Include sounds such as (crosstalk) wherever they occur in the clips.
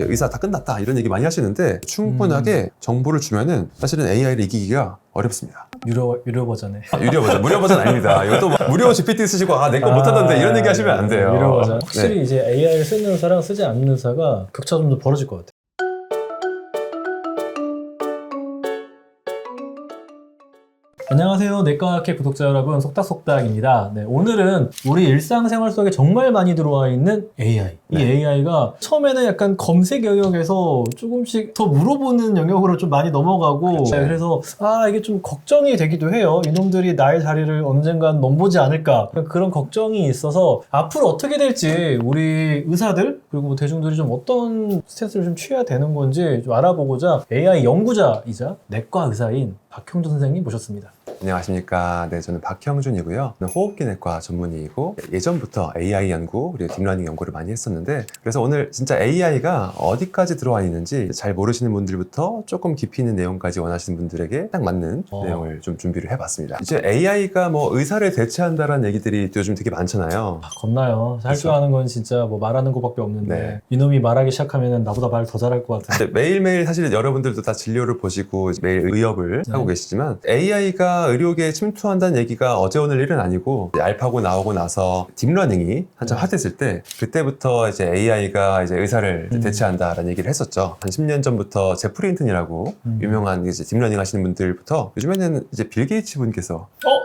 의사 다 끝났다 이런 얘기 많이 하시는데 충분하게 정보를 주면은 사실은 AI를 이기기가 어렵습니다. 유료 유료 버전에 아, 유료 버전, 무료 버전 아닙니다. 이것도 뭐 무료 GPT 쓰시고 아 내 거 못하던데 이런 얘기 하시면 안 돼요. 유료 버전. 네. 확실히 이제 AI를 쓰는 의사랑 쓰지 않는 의사가 격차가 좀더 벌어질 것 같아요. 안녕하세요. 내과학회 구독자 여러분, 속닥속닥입니다. 네, 오늘은 우리 일상생활 속에 정말 많이 들어와 있는 AI. 이 네. AI가 처음에는 약간 검색 영역에서 조금씩 더 물어보는 영역으로 좀 많이 넘어가고, 그렇죠. 네, 그래서 아 이게 좀 걱정이 되기도 해요. 이놈들이 나의 자리를 언젠간 넘보지 않을까 그런 걱정이 있어서 앞으로 어떻게 될지 우리 의사들 그리고 뭐 대중들이 좀 어떤 스탠스를 좀 취해야 되는 건지 좀 알아보고자 AI 연구자이자 내과 의사인 박형준 선생님 모셨습니다. 안녕하십니까. 네, 저는 박형준이고요. 저는 호흡기 내과 전문의이고 예전부터 AI 연구 그리고 딥러닝 연구를 많이 했었는데 그래서 오늘 진짜 AI가 어디까지 들어와 있는지 잘 모르시는 분들부터 조금 깊이 있는 내용까지 원하시는 분들에게 딱 맞는 어. 내용을 좀 준비를 해봤습니다. 이제 AI가 뭐 의사를 대체한다라는 얘기들이 요즘 되게 많잖아요. 아, 겁나요. 할줄 그쵸. 아는 건 진짜 뭐 말하는 것밖에 없는 데 네. 이놈이 말하기 시작하면 나보다 말 더 잘할 것 같은데. 매일매일 사실 여러분들도 다 진료를 보시고 매일 의협을 네. 하고 계시지만 AI가 의료계에 침투한다는 얘기가 어제 오늘 일은 아니고 이제 알파고 나오고 나서 딥러닝이 한참 네. 핫했을 때 그때부터 이제 AI가 이제 의사를 음. 대체한다라는 얘기를 했었죠. 한 10년 전부터 제프리 힌튼이라고 음. 유명한 이제 딥러닝 하시는 분들부터 요즘에는 이제 빌 게이츠 분께서 어?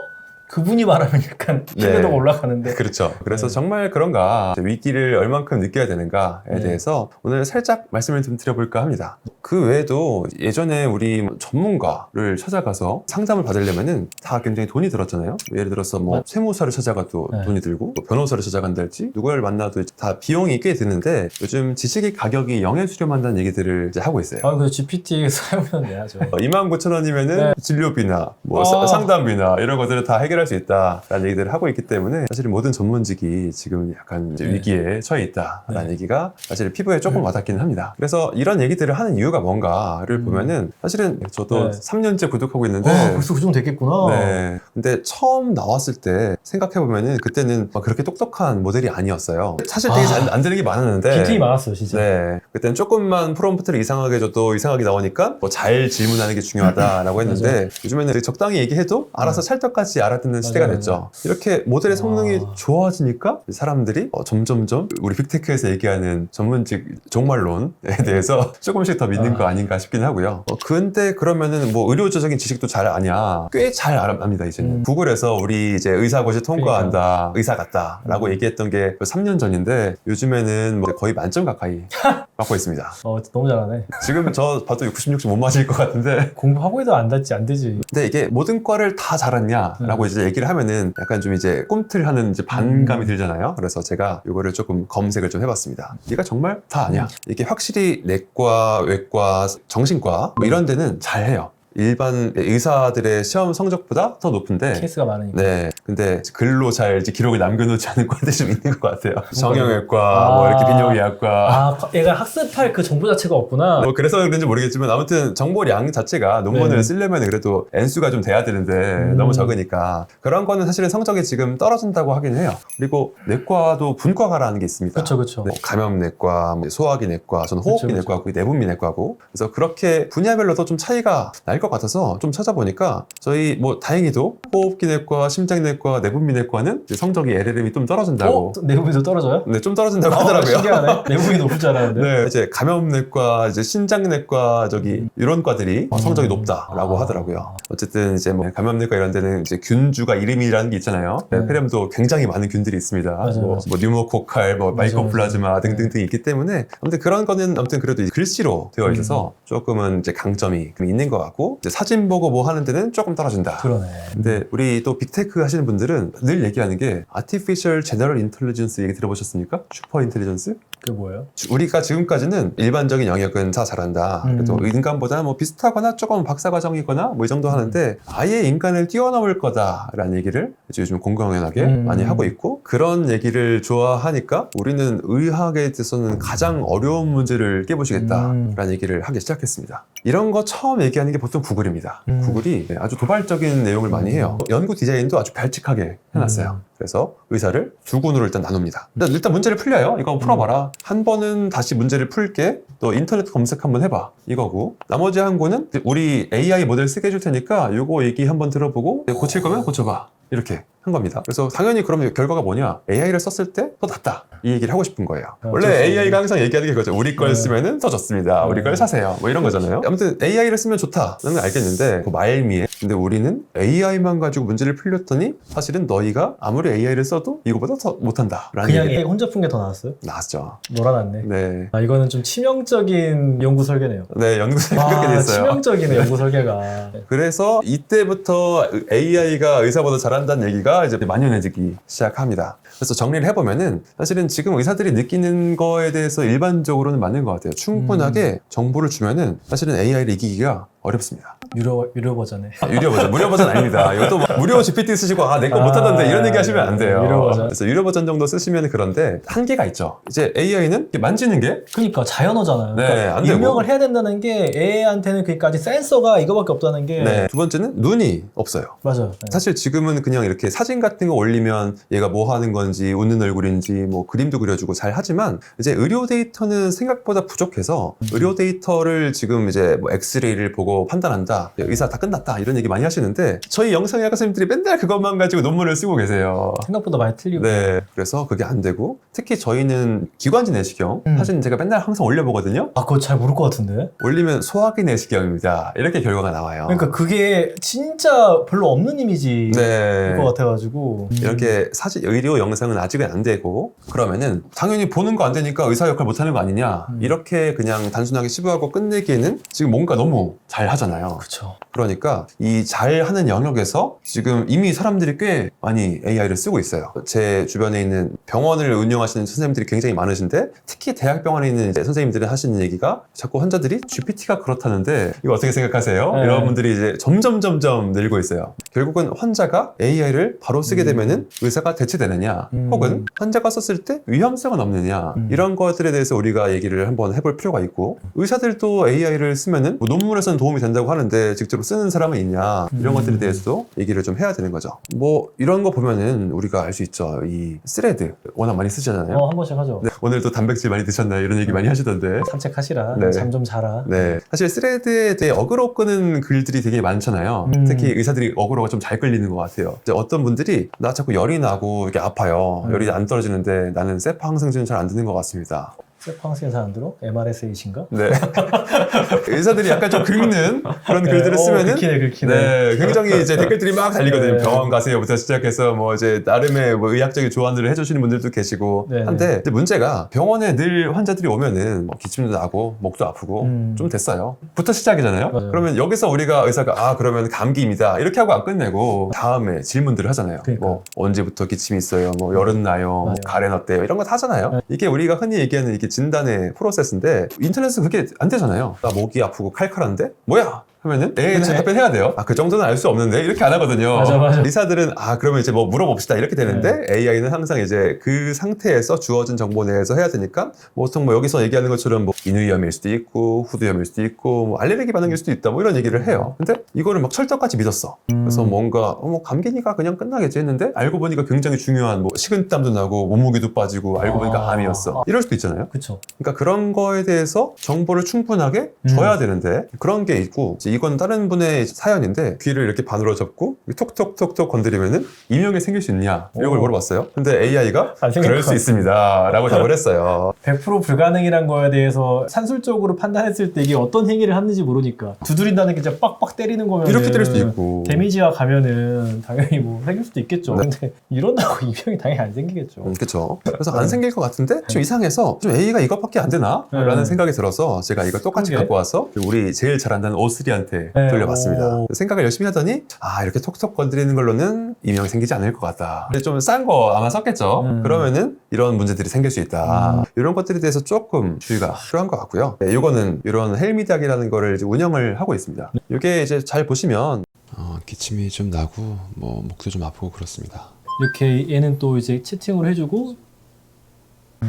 그분이 말하면 약간 신뢰도가 네. 올라가는데. 그렇죠. 그래서 네. 정말 그런가 위기를 얼만큼 느껴야 되는가에 네. 대해서 오늘 살짝 말씀을 좀 드려볼까 합니다. 그 외에도 예전에 우리 뭐 전문가를 찾아가서 상담을 받으려면은 다 굉장히 돈이 들었잖아요. 뭐 예를 들어서 뭐 맞- 세무사를 찾아가도 네. 돈이 들고 뭐 변호사를 찾아간달지 누구를 만나도 다 비용이 꽤 드는데 요즘 지식의 가격이 영에 수렴한다는 얘기들을 이제 하고 있어요. 아, 그 GPT 사용료는 내야죠. 2만 9천 원이면은 네. 진료비나 뭐 아. 사- 상담비나 이런 것들을 다 해결할 수 있다라는 얘기들을 하고 있기 때문에 사실 모든 전문직이 지금 약간 이제 네. 위기에 처해 있다라는 네. 얘기가 사실 피부에 조금 음. 와닿기는 합니다. 그래서 이런 얘기들을 하는 이유가 뭔가를 음. 보면은 사실은 저도 네. 3년째 구독하고 있는데 어, 벌써 그 정도 됐겠구나. 네. 근데 처음 나왔을 때 생각해 보면은 그때는 막 그렇게 똑똑한 모델이 아니었어요. 사실 되게 아. 잘 안 되는 게 많았는데. 빈틈이 많았어요, 진짜. 네. 그때는 조금만 프롬프트를 이상하게 줘도 이상하게 나오니까 뭐 잘 질문하는 게 중요하다라고 (laughs) 했는데 요즘에는 적당히 얘기해도 알아서 찰떡같이 알아듣는 시대가 맞아요, 됐죠. 이렇게 모델의 성능이 아. 좋아지니까 사람들이 어, 점점점 우리 빅테크에서 얘기하는 전문직 종말론에 대해서 (laughs) 조금씩 더 믿는 아. 거 아닌가 싶긴 하고요. 어, 근데 그러면은 뭐 의료적인 지식도 잘 아냐? 꽤 잘 압니다 이제는. 음. 구글에서 우리 이제 의사고시 통과한다, 의사 같다 라고 음. 얘기했던 게 3년 전인데 요즘에는 뭐 거의 만점 가까이 (laughs) 받고 있습니다. 어, 너무 잘하네. 지금 저 봐도 96점 못 맞을 것 같은데. (laughs) 공부하고 해도 안 닿지, 안 되지. 근데 이게 모든 과를 다 잘했냐라고 음. 이제 얘기를 하면은 약간 좀 이제 꿈틀하는 이제 반감이 음. 들잖아요. 그래서 제가 이거를 조금 검색을 좀 해봤습니다. 네가 정말 다 아냐? 음. 이게 확실히 내과, 외과, 정신과 뭐 이런 데는 잘해요. 일반 의사들의 시험 성적보다 더 높은데 케이스가 많으니까. 네. 근데 글로 잘 이제 기록을 남겨놓지 않은 과들이 좀 있는 것 같아요. 정형외과, 아. 뭐 이렇게 비뇨기학과. 아, 얘가 학습할 그 정보 자체가 없구나. 뭐 그래서 그런지 모르겠지만 아무튼 정보량 자체가 논문을 네. 쓰려면 그래도 N수가 좀 돼야 되는데 음. 너무 적으니까 그런 거는 사실은 성적이 지금 떨어진다고 하긴 해요. 그리고 내과도 분과가라는 게 있습니다. 그쵸, 그쵸. 네, 감염내과, 뭐 소화기내과, 저는 그쵸, 호흡기내과고 내분비내과고 그래서 그렇게 분야별로도 좀 차이가 날 것 같아서 좀 찾아보니까 저희 뭐 다행히도 호흡기내과, 심장내과, 내분비내과는 성적이 LLM이 좀 떨어진다고 어? 내부비도 떨어져요? 네, 좀 떨어진다고 어, 하더라고요. 신기하네. 내부비 높을 줄 알았는데. 네, 이제 감염내과, 이제 신장내과 저기 이런 과들이 어, 성적이 음. 높다라고 아. 하더라고요. 어쨌든 이제 뭐 감염내과 이런 데는 이제 균주가 이름이라는 게 있잖아요. 네, 네. 폐렴도 굉장히 많은 균들이 있습니다. 맞아요, 뭐, 맞아요. 뭐 뉴모코칼, 뭐 마이코플라즈마. 등등등 있기 때문에 아무튼 그런 거는 아무튼 그래도 글씨로 되어 있어서 음. 조금은 이제 강점이 좀 있는 것 같고 이제 사진 보고 뭐 하는 데는 조금 떨어진다. 그러네. 근데 우리 또 빅테크 하시는 분들은 늘 얘기하는 게 Artificial General Intelligence 얘기 들어보셨습니까? 슈퍼 인텔리전스? 그게 뭐예요? 우리가 지금까지는 일반적인 영역은 다 잘한다. 음. 그래도 인간보다 뭐 비슷하거나 조금 박사과정이거나 뭐 이 정도 하는데 아예 인간을 뛰어넘을 거다라는 얘기를 이제 요즘 공공연하게 음. 많이 하고 있고 그런 얘기를 좋아하니까 우리는 의학에 대해서는 가장 어려운 문제를 깨보시겠다라는 음. 얘기를 하기 시작했습니다. 이런 거 처음 얘기하는 게 보통 구글입니다. 음. 구글이 아주 도발적인 내용을 많이 해요. 연구 디자인도 아주 발칙하게 해놨어요. 음. 그래서 의사를 두 군으로 일단 나눕니다. 일단, 일단 문제를 풀려요. 이거 풀어봐라. 한 번은 다시 문제를 풀게. 또 인터넷 검색 한번 해봐. 이거고. 나머지 한 군은 우리 AI 모델 쓰게 해줄 테니까 이거 얘기 한번 들어보고 고칠 거면 고쳐봐. 이렇게 한 겁니다. 그래서 당연히 그러면 결과가 뭐냐? AI를 썼을 때 더 낫다. 이 얘기를 하고 싶은 거예요. 아, 원래 좋습니다. AI가 항상 얘기하는 게 그거죠. 우리 걸 네. 쓰면은 더 좋습니다. 우리 네. 걸 사세요. 뭐 이런 거잖아요. 아무튼 AI를 쓰면 좋다는 건 알겠는데 그 말미에 근데 우리는 AI만 가지고 문제를 풀렸더니 사실은 너희가 아무리 AI를 써도 이거보다 더 못한다 라는 그냥 얘기 얘 혼자 푼 게 더 나았어요? 나왔죠. 놀아놨네. 네. 아 이거는 좀 치명적인 연구 설계네요. 네, 연구소에 그렇게 돼 아, 있어요. 치명적이네 연구 설계가. (laughs) 그래서 이때부터 AI가 의사보다 잘한다는 얘기가 이제 만연해지기 시작합니다. 그래서 정리를 해보면은 사실은 지금 의사들이 느끼는 거에 대해서 일반적으로는 맞는 것 같아요. 충분하게 정보를 주면은 사실은 AI를 이기기가 어렵습니다. 유료 유료 버전에. 아, 유료 버전, 무료 버전 아닙니다. 이것도 뭐 무료 GPT 쓰시고 아 내거 아, 못하던데 이런 얘기 하시면 안 돼요. 유료 버전. 그래서 유료 버전 정도 쓰시면 그런데 한계가 있죠. 이제 AI는 만지는 게 그러니까 자연어잖아요. 네, 그러니까 안 되고. 입력을 해야 된다는 게 AI한테는 그러니까 센서가 이거밖에 없다는 게 네. 두 번째는 눈이 없어요. 맞아요. 네. 사실 지금은 그냥 이렇게 사진 같은 거 올리면 얘가 뭐 하는 건지 웃는 얼굴인지 뭐 그림도 그려주고 잘 하지만 이제 의료 데이터는 생각보다 부족해서 음. 의료 데이터를 지금 이제 뭐 엑스레이를 보고 판단한다 의사 다 끝났다 이런 얘기 많이 하시는데 저희 영상의 학과 선생님들이 맨날 그것만 가지고 논문을 쓰고 계세요. 생각보다 많이 틀리고. 네, 그래서 그게 안 되고 특히 저희는 기관지 내시경 음. 사진 제가 맨날 항상 올려보거든요. 아 그거 잘 모를 것 같은데. 올리면 소화기 내시경입니다. 이렇게 결과가 나와요. 그러니까 그게 진짜 별로 없는 이미지일 네. 것 같아가지고 이렇게 사진 의료 영상은 아직은 안 되고 그러면은 당연히 보는 거 안 되니까 의사 역할 못 하는 거 아니냐 음. 이렇게 그냥 단순하게 치부하고 끝내기에는 지금 뭔가 너무 잘 하잖아요 그렇죠. 그러니까 이 잘하는 영역에서 지금 이미 사람들이 꽤 많이 AI를 쓰고 있어요 제 주변에 있는 병원을 운영하시는 선생님들이 굉장히 많으신데 특히 대학병원에 있는 이제 선생님들이 하시는 얘기가 자꾸 환자들이 GPT가 그렇다는데 이거 어떻게 생각하세요? 네. 이런 분들이 이제 점점 점점 늘고 있어요 결국은 환자가 AI를 바로 쓰게 음. 되면은 의사가 대체되느냐 음. 혹은 환자가 썼을 때 위험성은 없느냐 음. 이런 것들에 대해서 우리가 얘기를 한번 해볼 필요가 있고 의사들도 AI를 쓰면은 뭐 논문에서는 도움이 된다고 하는데 직접 쓰는 사람은 있냐 이런 음. 것들에 대해서도 얘기를 좀 해야 되는 거죠 뭐 이런 거 보면은 우리가 알 수 있죠 이 스레드 워낙 많이 쓰잖아요 어, 한 번씩 하죠. 네, 오늘도 단백질 많이 드셨나요 이런 얘기 많이 하시던데 산책하시라. 네. 잠 좀 자라. 네. 사실 스레드에 대해 어그로 끄는 글들이 되게 많잖아요. 음. 특히 의사들이 어그로가 좀 잘 끌리는 것 같아요. 이제 어떤 분들이 나 자꾸 열이 나고 이렇게 아파요. 음. 열이 안 떨어지는데 나는 세파 항생제는 잘 안 드는 것 같습니다. 세팡스의 사람들은 MRSA신가? 네. (laughs) 의사들이 약간 좀 긁는 그런 글들을 어, 쓰면은 긁히네, 긁히네. 네, 굉장히 (laughs) 이제 댓글들이 막 달리거든요. 네. 병원 가세요부터 시작해서 뭐 이제 나름의 뭐 의학적인 조언들을 해주시는 분들도 계시고 네. 한데 이제 문제가 병원에 늘 환자들이 오면은 뭐 기침도 나고 목도 아프고 음. 좀 됐어요. 부터 시작이잖아요. 맞아요. 그러면 여기서 우리가 의사가 아 그러면 감기입니다 이렇게 하고 안 끝내고 다음에 질문들을 하잖아요. 그러니까. 뭐 언제부터 기침이 있어요? 뭐 열은 나요? 뭐. 가래는 어때요? 이런 거 다 하잖아요. 네. 이게 우리가 흔히 얘기하는 이게 진단의 프로세스인데 인터넷은 그게 안 되잖아요. 나 목이 아프고 칼칼한데 뭐야? 하면은 AI는 그치. 답변해야 돼요. 아 그 정도는 알 수 없는데 이렇게 안 하거든요. 맞아, 맞아. 의사들은 아 그러면 이제 뭐 물어봅시다 이렇게 되는데 네. AI는 항상 이제 그 상태에서 주어진 정보 내에서 해야 되니까 뭐 보통 뭐 여기서 얘기하는 것처럼 뭐 인후염일 수도 있고 후두염일 수도 있고 뭐 알레르기 반응일 수도 있다 뭐 이런 얘기를 해요. 근데 이거를 막 철떡같이 믿었어. 그래서 음. 뭔가 어, 뭐 감기니까 그냥 끝나겠지 했는데 알고 보니까 굉장히 중요한 뭐 식은땀도 나고 몸무게도 빠지고 알고 보니까 아. 암이었어. 이럴 수도 있잖아요. 그쵸. 그러니까 그런 거에 대해서 정보를 충분하게 줘야 되는데 그런 게 있고 이건 다른 분의 사연인데 귀를 이렇게 반으로 접고 톡톡톡톡 건드리면은 이명이 생길 수 있냐 이런 걸 오. 물어봤어요. 근데 AI가 안 생길 그럴 것 수 같아. 있습니다라고 (laughs) 답을 했어요. 100% 불가능이란 거에 대해서 산술적으로 판단했을 때 이게 어떤 행위를 하는지 모르니까 두드린다는 게 진짜 빡빡 때리는 거면 이렇게 때릴 수도 있고 데미지가 가면은 당연히 뭐 생길 수도 있겠죠. 네. 근데 이런다고 (laughs) 이병이 당연히 안 생기겠죠. 음, 그쵸. 그래서 안 생길 것 같은데 좀 이상해서 좀 A가 이것밖에 안 되나? 네. 라는 생각이 들어서 제가 이거 똑같이 그러게. 갖고 와서 우리 제일 잘한다는 오스리한 테 네, 돌려봤습니다. 오. 생각을 열심히 하더니 아 이렇게 톡톡 건드리는 걸로는 이명이 생기지 않을 것 같다. 근데 좀 싼 거 아마 썼겠죠. 음. 그러면은 이런 문제들이 생길 수 있다. 음. 이런 것들에 대해서 조금 주의가 필요한 것 같고요. 네, 이거는 이런 헬미닥이라는 거를 이제 운영을 하고 있습니다. 이게 이제 잘 보시면 어, 기침이 좀 나고 뭐 목도 좀 아프고 그렇습니다. 이렇게 얘는 또 이제 채팅을 해주고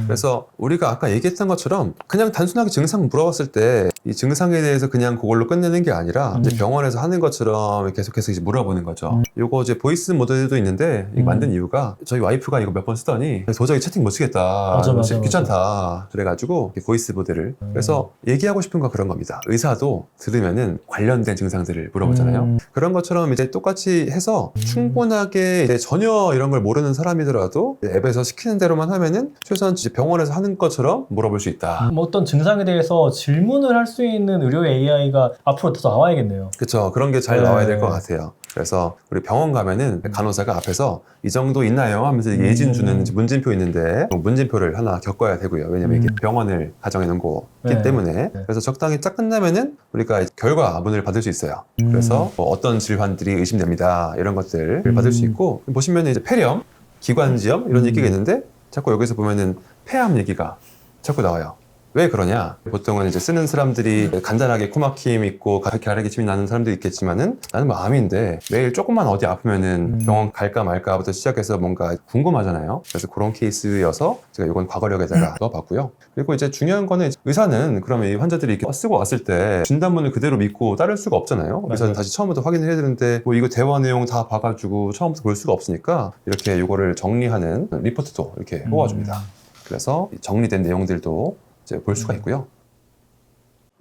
그래서 우리가 아까 얘기했던 것처럼 그냥 단순하게 증상 물어봤을 때 이 증상에 대해서 그냥 그걸로 끝내는 게 아니라 음. 이제 병원에서 하는 것처럼 계속해서 이제 물어보는 거죠. 음. 요거 이제 보이스 모드도 있는데 이거 음. 만든 이유가 저희 와이프가 이거 몇 번 쓰더니 도저히 채팅 못 치겠다. 맞아, 맞아, 귀찮다. 그래가지고 보이스 모드를 음. 그래서 얘기하고 싶은 거 그런 겁니다. 의사도 들으면은 관련된 증상들을 물어보잖아요. 음. 그런 것처럼 이제 똑같이 해서 음. 충분하게 이제 전혀 이런 걸 모르는 사람이더라도 앱에서 시키는 대로만 하면은 최소한 이제 병원에서 하는 것처럼 물어볼 수 있다. 뭐 어떤 증상에 대해서 질문을 할 수 있는 의료 AI가 앞으로 더 나와야겠네요. 그렇죠. 그런 게 잘 네. 나와야 될 것 같아요. 그래서 우리 병원 가면은 간호사가 앞에서 이 정도 있나요? 하면서 음. 예진 주는 이제 문진표 있는데 문진표를 하나 겪어야 되고요. 왜냐면 이게 음. 병원을 가정해 놓은 거기 네. 때문에 네. 그래서 적당히 딱 끝나면은 우리가 결과문을 받을 수 있어요. 음. 그래서 뭐 어떤 질환들이 의심됩니다. 이런 것들을 음. 받을 수 있고 보시면 이제 폐렴, 기관지염 이런 음. 얘기가 있는데 자꾸 여기서 보면은 폐암 얘기가 자꾸 나와요. 왜 그러냐? 보통은 이제 쓰는 사람들이 간단하게 코막힘 있고 가- 가래기 침이 나는 사람도 있겠지만은 나는 뭐 암인데 매일 조금만 어디 아프면은 음. 병원 갈까 말까부터 시작해서 뭔가 궁금하잖아요. 그래서 그런 케이스여서 제가 이건 과거력에다가 넣어봤고요. 그리고 이제 중요한 거는 이제 의사는 그러면 이 환자들이 이렇게 쓰고 왔을 때 진단문을 그대로 믿고 따를 수가 없잖아요. 의사는. 다시 처음부터 확인을 해야 되는데 뭐 이거 대화 내용 다 봐가지고 처음부터 볼 수가 없으니까 이렇게 이거를 정리하는 리포트도 이렇게 뽑아줍니다. 그래서 이 정리된 내용들도 이제 볼 수가 음. 있고요.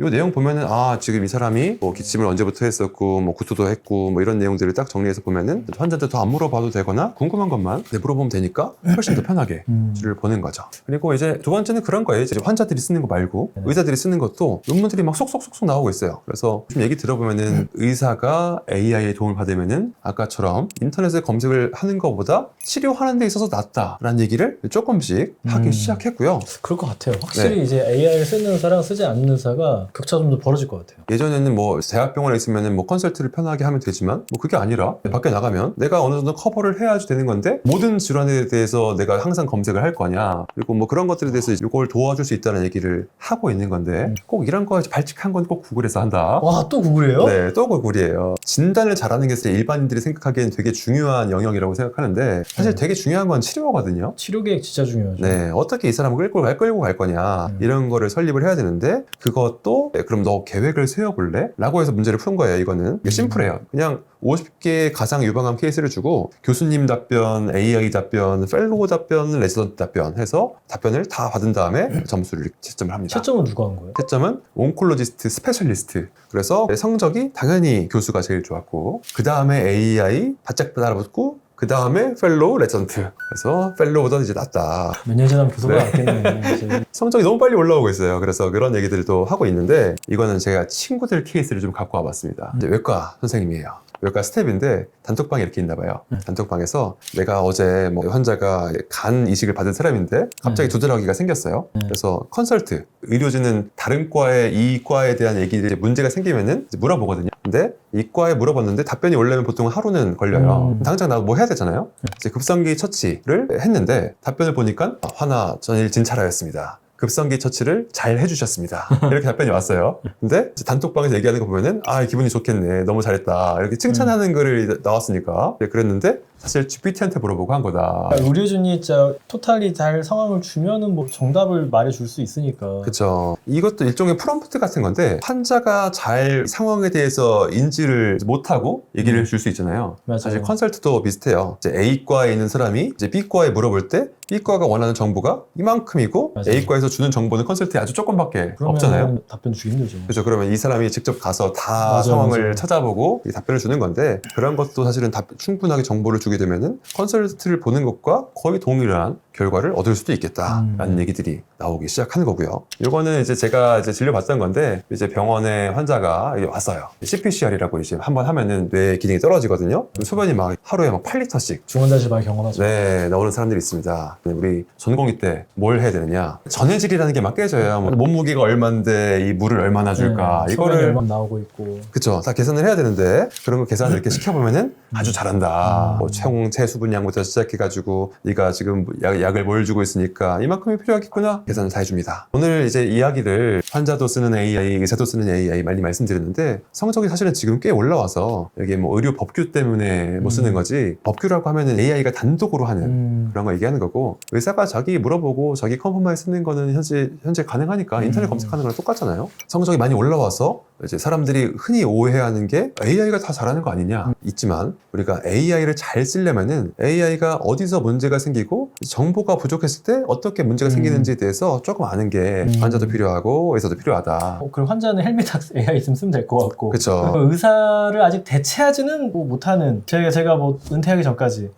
이 내용 보면은 아 지금 이 사람이 뭐 기침을 언제부터 했었고 뭐 구토도 했고 뭐 이런 내용들을 딱 정리해서 보면은 환자한테 더 안 물어봐도 되거나 궁금한 것만 네, 물어보면 되니까 훨씬 더 편하게 음. 를 보는 거죠. 그리고 이제 두 번째는 그런 거예요. 이제 환자들이 쓰는 거 말고 네. 의사들이 쓰는 것도 논문들이 막 속속속속 나오고 있어요. 그래서 좀 얘기 들어보면은 의사가 AI의 도움을 받으면은 아까처럼 인터넷에 검색을 하는 것보다 치료하는 데 있어서 낫다라는 얘기를 조금씩 하기 음. 시작했고요. 그럴 것 같아요. 확실히 네. 이제 AI를 쓰는 의사랑 쓰지 않는 의사가 격차 좀 더 벌어질 것 같아요. 예전에는 뭐 대학병원에 있으면은 뭐 컨설트를 편하게 하면 되지만 뭐 그게 아니라 밖에 나가면 내가 어느 정도 커버를 해야지 되는 건데 모든 질환에 대해서 내가 항상 검색을 할 거냐 그리고 뭐 그런 것들에 대해서 이걸 도와줄 수 있다는 얘기를 하고 있는 건데 음. 꼭 이런 거 발칙한 건 꼭 구글에서 한다. 와, 또 구글이에요? 네, 또 구글이에요. 진단을 잘하는 게 일반인들이 생각하기엔 되게 중요한 영역이라고 생각하는데 사실 네. 되게 중요한 건 치료거든요. 치료 계획 진짜 중요하죠. 네, 어떻게 이 사람을 끌고 갈, 끌고 갈 거냐, 음. 이런 거를 설립을 해야 되는데, 그것도, 네, 그럼 너 계획을 세워볼래? 라고 해서 문제를 푼 거예요, 이거는. 이게 음. 심플해요. 그냥 50개의 가상 유방암 케이스를 주고, 교수님 답변, AI 답변, 펠로우 답변, 레지던트 답변 해서 답변을 다 받은 다음에 점수를 채점을 합니다. 채점은 누가 한 거예요? 채점은 온콜로지스트 스페셜리스트. 그래서 성적이 당연히 교수가 제일 좋았고, 그 다음에 AI 바짝 따라붙고, 그 다음에 펠로우 레전트. 그래서 펠로우보다 이제 낫다. 몇 년 지나면 교수가 네. 낫겠네. 이제. (laughs) 성적이 너무 빨리 올라오고 있어요. 그래서 그런 얘기들도 하고 있는데, 이거는 제가 친구들 케이스를 좀 갖고 와봤습니다. 이제 외과 선생님이에요. 외과 스텝인데 단톡방에 이렇게 있나 봐요. 네. 단톡방에서 내가 어제 뭐 환자가 간 이식을 받은 사람인데 갑자기 네. 두드러기가 생겼어요. 네. 그래서 컨설트 의료진은 다른 과의 이 과에 대한 얘기들이 문제가 생기면은 물어보거든요. 근데 이 과에 물어봤는데 답변이 원래는 보통 하루는 걸려요. 음. 당장 나도 뭐 해야 되잖아요. 네. 이제 급성기 처치를 했는데 답변을 보니까 화나 전일 진찰하였습니다. 급성기 처치를 잘 해주셨습니다. (laughs) 이렇게 답변이 왔어요. 근데 단톡방에서 얘기하는 거 보면은 아 기분이 좋겠네, 너무 잘했다 이렇게 칭찬하는 음. 글을 나왔으니까 네, 그랬는데 사실 GPT한테 물어보고 한 거다. 그러니까 의료진이 진짜 토탈리 잘 상황을 주면은 뭐 정답을 말해줄 수 있으니까. 그렇죠. 이것도 일종의 프롬프트 같은 건데 환자가 잘 상황에 대해서 인지를 못하고 얘기를 음. 줄 수 있잖아요. 맞아요. 사실 컨설트도 비슷해요. 이제 A과에 있는 사람이 이제 B과에 물어볼 때 B과가 원하는 정보가 이만큼이고 맞아요. A과에서 주는 정보는 컨설트에 아주 조금밖에 없잖아요. 답변 주기 힘들죠. 그렇죠. 그러면 이 사람이 직접 가서 다 맞아요, 상황을 맞아요. 찾아보고 이 답변을 주는 건데 그런 것도 사실은 답- 충분하게 정보를 주게 되면은 컨설트를 보는 것과 거의 동일한 결과를 얻을 수도 있겠다라는 음. 얘기들이 나오기 시작하는 거고요. 이거는 이제 제가 이제 진료받던 건데 이제 병원에 환자가 왔어요. CPCR이라고 이제 한번 하면은 뇌 기능이 떨어지거든요. 소변이 막 하루에 막 8리터씩 중환자실 많이 경험하죠. 네, 나오는 사람들이 있습니다. 우리 전공의 때 뭘 해야 되느냐? 전해질이라는 게 막 깨져요. 뭐 몸무게가 얼만데 이 물을 얼마나 줄까? 네, 이거를 얼마나 나오고 있고. 그쵸. 다 계산을 해야 되는데, 그런 거 계산을 이렇게 시켜보면은 아주 잘한다. 음. 뭐, 총, 체수분량부터 시작해가지고, 네가 지금 약, 약을 뭘 주고 있으니까 이만큼이 필요하겠구나. 계산을 다 해줍니다. 오늘 이제 이야기를 환자도 쓰는 AI, 의사도 쓰는 AI 많이 말씀드렸는데, 성적이 사실은 지금 꽤 올라와서, 여기 뭐 의료 법규 때문에 못 쓰는 음. 거지, 법규라고 하면은 AI가 단독으로 하는 음. 그런 거 얘기하는 거고 의사가 자기 물어보고 자기 컨펌만 쓰는 거는 현재 현재 가능하니까 인터넷 음. 검색하는 거랑 똑같잖아요. 성적이 많이 올라와서 이제 사람들이 흔히 오해하는 게 AI가 다 잘하는 거 아니냐 음. 있지만 우리가 AI를 잘 쓰려면은 AI가 어디서 문제가 생기고 정보 가 부족했을 때 어떻게 문제가 음. 생기는지에 대해서 조금 아는 게 음. 환자도 필요하고 의사도 필요하다. 어, 그리고 환자는 헬멧 AI 있으면 쓰면 될 것 같고 그쵸. 그리고 의사를 아직 대체하지는 뭐 못하는 제가 제가 뭐 은퇴하기 전까지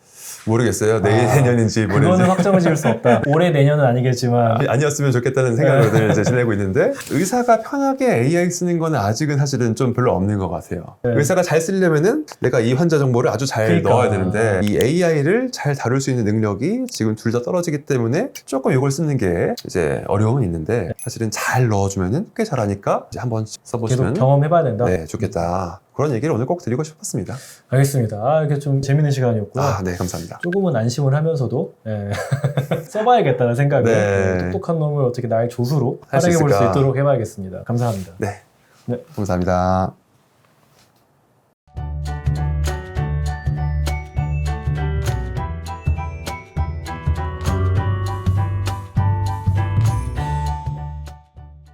모르겠어요. 내일 아, 내년인지 그거는 모르겠는지. 확정을 지을 수 없다. 올해 내년은 아니겠지만 아니- 아니었으면 좋겠다는 생각을 이제 지내고 있는데 의사가 편하게 AI 쓰는 거는 아직은 사실은 좀 별로 없는 것 같아요. 네. 의사가 잘 쓰려면은 내가 이 환자 정보를 아주 잘 그러니까. 넣어야 되는데 이 AI를 잘 다룰 수 있는 능력이 지금 둘 다 떨어지기 때문에 조금 이걸 쓰는 게 이제 어려움은 있는데 사실은 잘 넣어주면은 꽤 잘하니까 이제 한번 계속 써보시면 경험해봐야 된다. 네 좋겠다 그런 얘기를 오늘 꼭 드리고 싶었습니다. 알겠습니다. 아, 이렇게 좀 재밌는 시간이었고요. 아 네 감사합니다. 조금은 안심을 하면서도 예. (laughs) 써봐야겠다는 생각에 네. 똑똑한 놈을 어떻게 나의 조수로 활용해 볼 수? 있도록 해봐야겠습니다. 감사합니다. 네 네. 감사합니다.